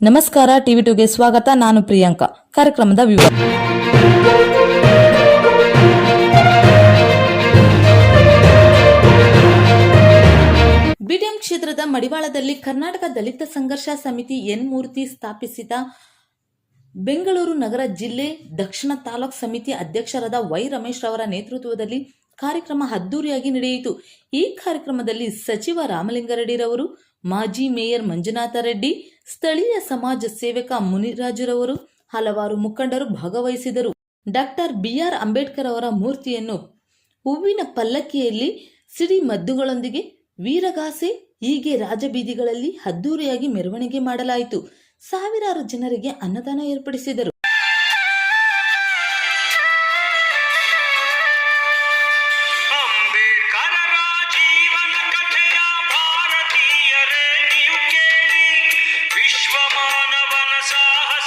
ನಮಸ್ಕಾರ, ಟಿವಿ ಟುಗೆ ಸ್ವಾಗತ. ನಾನು ಪ್ರಿಯಾಂಕಾ. ಕಾರ್ಯಕ್ರಮದ ವಿವರ. ಬಿಡಿಎಂ ಕ್ಷೇತ್ರದ ಮಡಿವಾಳದಲ್ಲಿ ಕರ್ನಾಟಕ ದಲಿತ ಸಂಘರ್ಷ ಸಮಿತಿ ಎನ್ ಮೂರ್ತಿ ಸ್ಥಾಪಿಸಿದ ಬೆಂಗಳೂರು ನಗರ ಜಿಲ್ಲೆ ದಕ್ಷಿಣ ತಾಲೂಕ್ ಸಮಿತಿ ಅಧ್ಯಕ್ಷರಾದ ವೈ ರಮೇಶ್ ರವರ ನೇತೃತ್ವದಲ್ಲಿ ಕಾರ್ಯಕ್ರಮ ಅದ್ದೂರಿಯಾಗಿ ನಡೆಯಿತು. ಈ ಕಾರ್ಯಕ್ರಮದಲ್ಲಿ ಸಚಿವ ರಾಮಲಿಂಗಾರೆಡ್ಡಿರವರು, ಮಾಜಿ ಮೇಯರ್ ಮಂಜುನಾಥ ರೆಡ್ಡಿ, ಸ್ಥಳೀಯ ಸಮಾಜ ಸೇವಕ ಮುನಿರಾಜುರವರು, ಹಲವಾರು ಮುಖಂಡರು ಭಾಗವಹಿಸಿದರು. ಡಾಕ್ಟರ್ ಬಿಆರ್ ಅಂಬೇಡ್ಕರ್ ಅವರ ಮೂರ್ತಿಯನ್ನು ಹೂವಿನ ಪಲ್ಲಕ್ಕಿಯಲ್ಲಿ ಸಿಡಿ ಮದ್ದುಗಳೊಂದಿಗೆ ವೀರಗಾಸೆ, ಹೀಗೆ ರಾಜಬೀದಿಗಳಲ್ಲಿ ಅದ್ದೂರಿಯಾಗಿ ಮೆರವಣಿಗೆ ಮಾಡಲಾಯಿತು. ಸಾವಿರಾರು ಜನರಿಗೆ ಅನ್ನದಾನ ಏರ್ಪಡಿಸಿದರು.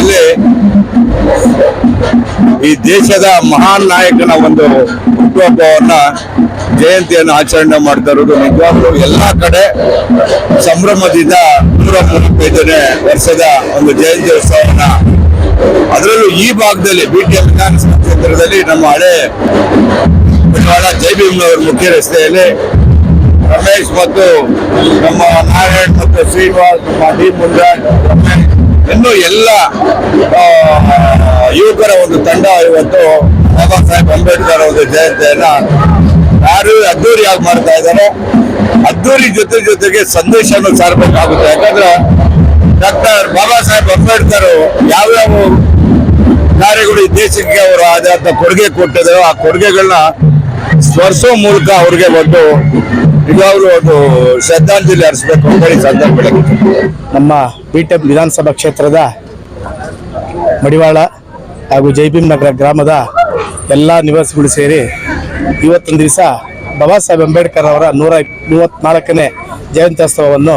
ದೇಶದಲ್ಲಿ ಈ ದೇಶದ ಮಹಾನ್ ನಾಯಕನ ಒಂದು ಹುಟ್ಟುಹಬ್ಬವನ್ನ ಜಯಂತಿಯನ್ನು ಆಚರಣೆ ಮಾಡ್ತಾ ಇರೋದು ನಿಜವಾಗ್ಲೂ ಎಲ್ಲಾ ಕಡೆ ಸಂಭ್ರಮದಿಂದ ನೂರ ಮೂವತ್ತೈದನೇ ವರ್ಷದ ಒಂದು ಜಯಂತಿ ಉತ್ಸವವನ್ನ ಅದರಲ್ಲೂ ಈ ಭಾಗದಲ್ಲಿ ಬಿ ಟಿ ಕ್ಷೇತ್ರದಲ್ಲಿ ನಮ್ಮ ಹಳೆ ಬಂಟ್ವಾಳ ಜೈ ಮುಖ್ಯ ರಸ್ತೆಯಲ್ಲಿ ರಮೇಶ್ ಮತ್ತು ನಮ್ಮ ನಾರಾಯಣ್ ಮತ್ತು ಶ್ರೀನಿವಾಸ್, ನಮ್ಮ ಡಿ ಮುಂಜಾನ್ ರಮೇಶ್ ಇನ್ನು ಎಲ್ಲ ಯುವಕರ ಒಂದು ತಂಡ ಇವತ್ತು ಬಾಬಾ ಸಾಹೇಬ್ ಅಂಬೇಡ್ಕರ್ ಒಂದು ಜಯಂತಿಯನ್ನ ಯಾರು ಅದ್ದೂರಿಯಾಗಿ ಮಾಡ್ತಾ ಇದ್ದಾರೆ. ಅದ್ದೂರಿ ಜೊತೆ ಜೊತೆಗೆ ಸಂದೇಶನೂ ಸಾರಬೇಕಾಗುತ್ತೆ. ಯಾಕಂದ್ರೆ ಡಾಕ್ಟರ್ ಬಾಬಾ ಸಾಹೇಬ್ ಅಂಬೇಡ್ಕರ್ ಯಾವ್ಯಾವ ಕಾರ್ಯಗಳು ಈ ದೇಶಕ್ಕೆ ಅವರು ಆದ ಕೊಡುಗೆ ಕೊಟ್ಟಿದ್ರು ಆ ಕೊಡುಗೆಗಳನ್ನ ಸ್ಮರಿಸೋ ಮೂಲಕ ಅವ್ರಿಗೆ ಒಂದು ನಿಜವಾಗ್ಲೂ ಒಂದು ಶ್ರದ್ಧಾಂಜಲಿ ಅರ್ಸ್ಬೇಕು ಅಂತ ಸಂದರ್ಭದಲ್ಲಿ ನಮ್ಮ ಬಿಟಿಎಂ ವಿಧಾನಸಭಾ ಕ್ಷೇತ್ರದ ಮಡಿವಾಳ ಹಾಗೂ ನಗರ ಗ್ರಾಮದ ಎಲ್ಲ ನಿವಾಸಿಗಳು ಸೇರಿ ಇವತ್ತಿನ ದಿವಸ ಬಾಬಾ ಸಾಹೇಬ್ ಅಂಬೇಡ್ಕರ್ ಅವರ ನೂರ ಮೂವತ್ನಾಲ್ಕನೇ ಜಯಂತ್ಯೋತ್ಸವವನ್ನು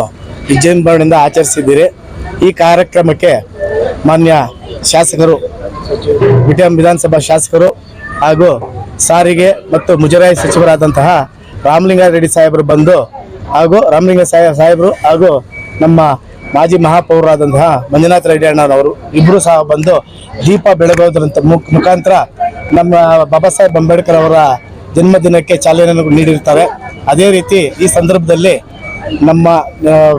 ವಿಜೃಂಭಣೆಯಿಂದ ಆಚರಿಸಿದ್ದೀರಿ. ಈ ಕಾರ್ಯಕ್ರಮಕ್ಕೆ ಮಾನ್ಯ ಶಾಸಕರು ಬಿಟಿಎಂ ವಿಧಾನಸಭಾ ಶಾಸಕರು ಹಾಗೂ ಸಾರಿಗೆ ಮತ್ತು ಮುಜರಾಯಿ ಸಚಿವರಾದಂತಹ ರಾಮಲಿಂಗಾರೆಡ್ಡಿ ಸಾಹೇಬರು ಬಂದು ಹಾಗೂ ರಾಮಲಿಂಗ ಸಾಹೇಬ್ ಸಾಹೇಬರು ಹಾಗೂ ನಮ್ಮ ಮಾಜಿ ಮಹಾಪೌರಾದಂತಹ ಮಂಜುನಾಥ ರೆಡ್ಡಿ ಅಣ್ಣನವರು ಇಬ್ಬರು ಸಹ ಬಂದು ದೀಪ ಬೆಳಗೋದ್ರಂತ ಮುಖ ಮುಖಾಂತರ ನಮ್ಮ ಬಾಬಾ ಸಾಹೇಬ್ ಅಂಬೇಡ್ಕರ್ ಅವರ ಜನ್ಮದಿನಕ್ಕೆ ಚಾಲನೆ ನೀಡಿರ್ತಾರೆ ಅದೇ ರೀತಿ ಈ ಸಂದರ್ಭದಲ್ಲಿ ನಮ್ಮ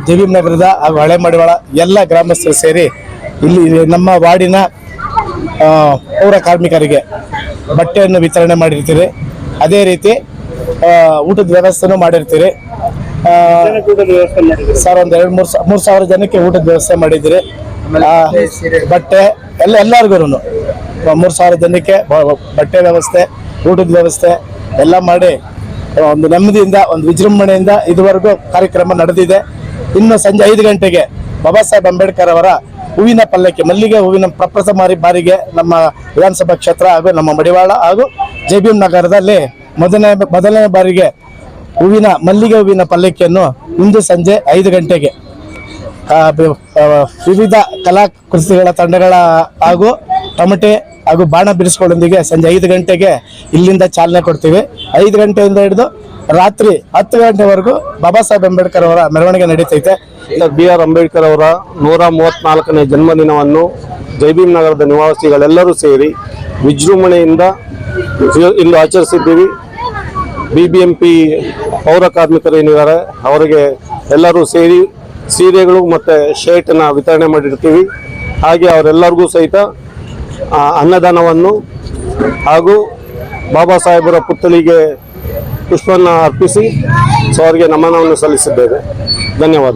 ದೇವಿ ನಗರದ ಹಾಗೂ ಹಳೆ ಮಡಿವಾಳ ಎಲ್ಲ ಗ್ರಾಮಸ್ಥರು ಸೇರಿ ಇಲ್ಲಿ ನಮ್ಮ ವಾರ್ಡಿನ ಪೌರ ಕಾರ್ಮಿಕರಿಗೆ ಬಟ್ಟೆಯನ್ನು ವಿತರಣೆ ಮಾಡಿರ್ತೀರಿ. ಅದೇ ರೀತಿ ಊಟದ ವ್ಯವಸ್ಥೆನೂ ಮಾಡಿರ್ತೀರಿ. ಸರ್ ಒಂದು ಎರಡು ಮೂರು ಮೂರು ಸಾವಿರ ಜನಕ್ಕೆ ಊಟದ ವ್ಯವಸ್ಥೆ ಮಾಡಿದ್ದೀರಿ. ಬಟ್ಟೆ ಎಲ್ಲ ಎಲ್ಲರಿಗೂ ಮೂರು ಸಾವಿರ ಜನಕ್ಕೆ ಬಟ್ಟೆ ವ್ಯವಸ್ಥೆ ಊಟದ ವ್ಯವಸ್ಥೆ ಎಲ್ಲ ಮಾಡಿ ಒಂದು ನೆಮ್ಮದಿಯಿಂದ ಒಂದು ವಿಜೃಂಭಣೆಯಿಂದ ಇದುವರೆಗೂ ಕಾರ್ಯಕ್ರಮ ನಡೆದಿದೆ. ಇನ್ನು ಸಂಜೆ ಐದು ಗಂಟೆಗೆ ಬಾಬಾ ಸಾಹೇಬ್ ಅಂಬೇಡ್ಕರ್ ಅವರ ಹೂವಿನ ಪಲ್ಲಕ್ಕಿ ಮಲ್ಲಿಗೆ ಹೂವಿನ ಪ್ರಪ್ರಥಮ ಬಾರಿಗೆ ನಮ್ಮ ವಿಧಾನಸಭಾ ಕ್ಷೇತ್ರ ಹಾಗೂ ನಮ್ಮ ಮಡಿವಾಳ ಹಾಗೂ ಜೆ ಬಿ ಎಂ ನಗರದಲ್ಲಿ ಮೊದಲನೇ ಮೊದಲನೇ ಬಾರಿಗೆ ಹೂವಿನ, ಮಲ್ಲಿಗೆ ಹೂವಿನ ಪಲ್ಲಕ್ಕಿಯನ್ನು ಇಂದು ಸಂಜೆ ಐದು ಗಂಟೆಗೆ. ವಿವಿಧ ಕಲಾಕೃತಿಗಳ ತಂಡಗಳ ಹಾಗೂ ಟಮಟೆ ಹಾಗೂ ಬಾಣ ಬಿಡಿಸ್ಗಳೊಂದಿಗೆ ಸಂಜೆ ಐದು ಗಂಟೆಗೆ ಇಲ್ಲಿಂದ ಚಾಲನೆ ಕೊಡ್ತೀವಿ. ಐದು ಗಂಟೆಯಿಂದ ಹಿಡಿದು ರಾತ್ರಿ ಹತ್ತು ಗಂಟೆವರೆಗೂ ಬಾಬಾ ಸಾಹೇಬ್ ಅಂಬೇಡ್ಕರ್ ಅವರ ಮೆರವಣಿಗೆ ನಡೀತೈತೆ. ಬಿ ಆರ್ ಅಂಬೇಡ್ಕರ್ ಅವರ ನೂರ ಮೂವತ್ನಾಲ್ಕನೇ ಜನ್ಮದಿನವನ್ನು ಜೈಬೀಮ್ ನಗರದ ನಿವಾಸಿಗಳೆಲ್ಲರೂ ಸೇರಿ ವಿಜೃಂಭಣೆಯಿಂದ ಇಂದು ಆಚರಿಸಿದ್ದೀವಿ. ಬಿ ಬಿ ಎಂ ಪಿ ಪೌರ ಕಾರ್ಮಿಕರು ಏನಿದ್ದಾರೆ, ಅವರಿಗೆ ಎಲ್ಲರೂ ಸೇರಿ ಸೀರೆಗಳು ಮತ್ತು ಶರ್ಟನ್ನ ವಿತರಣೆ ಮಾಡಿರ್ತೀವಿ. ಹಾಗೆ ಅವರೆಲ್ಲರಿಗೂ ಸಹಿತ ಅನ್ನದಾನವನ್ನು ಹಾಗೂ ಬಾಬಾ ಸಾಹೇಬರ ಪುತ್ಥಳಿಗೆ ಪುಷ್ಪವನ್ನು ಅರ್ಪಿಸಿ, ಸೊ ಅವರಿಗೆ ನಮನವನ್ನು ಸಲ್ಲಿಸಿದ್ದೇವೆ. ಧನ್ಯವಾದ